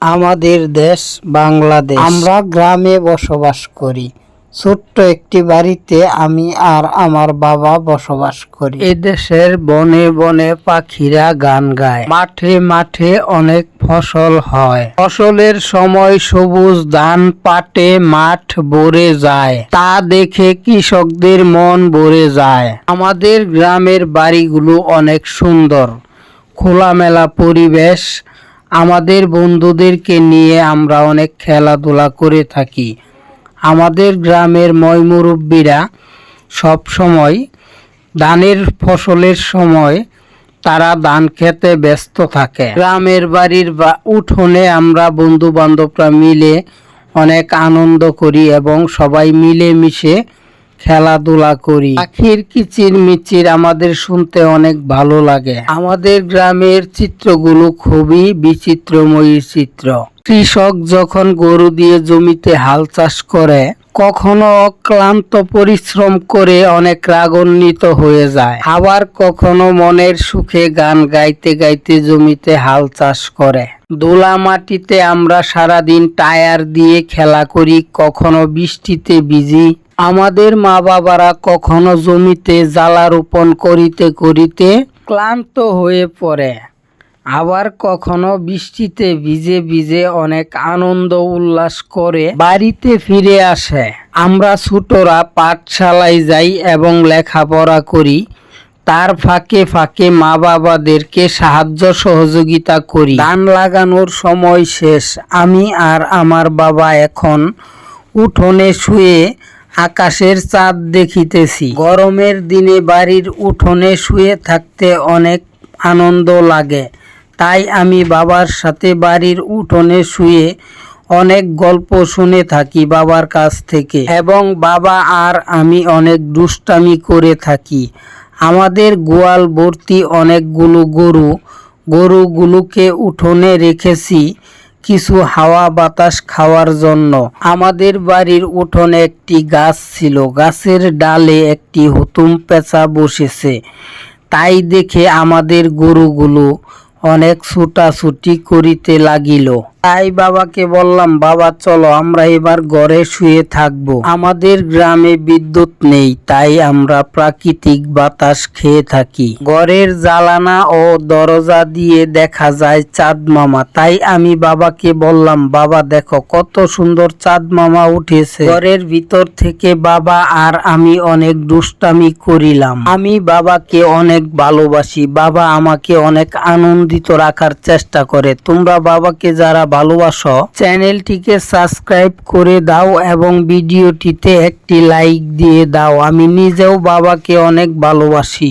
আমাদের দেশ বাংলাদেশ। আমরা গ্রামে বসবাস করি। ছোট্ট একটি বাড়িতে আমি আর আমার বাবা বসবাস করি। এদেশের বনে বনে পাখিরা গান গায়। মাঠে মাঠে অনেক ফসল হয়। ফসলের সময় সবুজ ধান পাটে মাঠ ভরে যায়। তা দেখে কৃষকদের মন ভরে যায়। আমাদের গ্রামের বাড়িগুলো অনেক সুন্দর। খোলামেলা পরিবেশ আমাদের বন্ধুদেরকে নিয়ে আমরা অনেক খেলাধুলা করে থাকি। আমাদের গ্রামের ময়মুরব্বীরা সব সময় ধানের ফসলের সময় তারা ধান খেতে ব্যস্ত থাকে। গ্রামের বাড়ির বা উঠোনে আমরা বন্ধু বান্ধবরা মিলে অনেক আনন্দ করি এবং সবাই মিলে মিশে খেলাধুলা করি। পাখির কিচির মিচির আমাদের শুনতে অনেক ভালো লাগে। আমাদের গ্রামের চিত্রগুলো খুবই বিচিত্রময়ী চিত্র। কৃষক যখন গরু দিয়ে জমিতে হাল চাষ করে, কখনো অক্লান্ত পরিশ্রম করে অনেক রাগান্বিত হয়ে যায়। আবার কখনো মনের সুখে গান গাইতে গাইতে জমিতে হাল চাষ করে। দোলা মাটিতে আমরা সারাদিন টায়ার দিয়ে খেলা করি, কখনো বৃষ্টিতে ভিজি আমাদের মা বাবারা কখনো জমিতে জ্বালা রোপণ করিতে করিতে ক্লান্ত হয়ে পড়ে। আবার কখনো বৃষ্টিতে ভিজে ভিজে অনেক আনন্দ উল্লাস করে বাড়িতে ফিরে আসে। আমরা ছোটরা পাঠশালায় যাই এবং লেখাপড়া করি। তার ফাঁকে ফাঁকে মা বাবাদেরকে সাহায্য সহযোগিতা করি। ধান লাগানোর সময় শেষ। আমি আর আমার বাবা এখন উঠোনে শুয়ে আকাশের চাঁদ দেখিতেছি। গরমের দিনে বাড়ির উঠোনে শুয়ে থাকতে অনেক আনন্দ লাগে। তাই আমি বাবার সাথে বাড়ির উঠোনে শুয়ে অনেক গল্প শুনে থাকি বাবার কাছ থেকে। এবং বাবা আর আমি অনেক দুষ্টামি করে থাকি। আমাদের গোয়াল ভর্তি অনেকগুলো গরু, গরুগুলোকে উঠোনে রেখেছি। কিছু হাওয়া বাতাস খাওয়ার জন্য। আমাদের বাড়ির উঠোনে একটি গাছ ছিল। গাছের ডালে একটি হুতুম পেঁচা বসেছে। তাই দেখে আমাদের গরুগুলো অনেক ছুটাছুটি করিতে লাগিল। তাই বাবাকে বললাম, বাবা, চলো, আমরা এবার ঘরে শুয়ে থাকব। আমাদের গ্রামে বিদ্যুৎ নেই, তাই আমরা প্রাকৃতিক বাতাস খেয়ে থাকি। ঘরের জ্বালানা ও দরজা দিয়ে দেখা যায় চাঁদ মামা। তাই আমি বাবাকে বললাম, বাবা, দেখো, কত সুন্দর চাঁদ মামা উঠেছে। ঘরের ভিতর থেকে বাবা আর আমি অনেক দুষ্টামি করিলাম। আমি বাবাকে অনেক ভালোবাসি। বাবা আমাকে অনেক আনন্দিত রাখার চেষ্টা করে। তোমরা বাবাকে যারা ভালোবাসো, চ্যানেলটিকে সাবস্ক্রাইব করে দাও এবং ভিডিওটিতে একটি লাইক দিয়ে দাও। আমি নিজেও বাবাকে অনেক ভালোবাসি।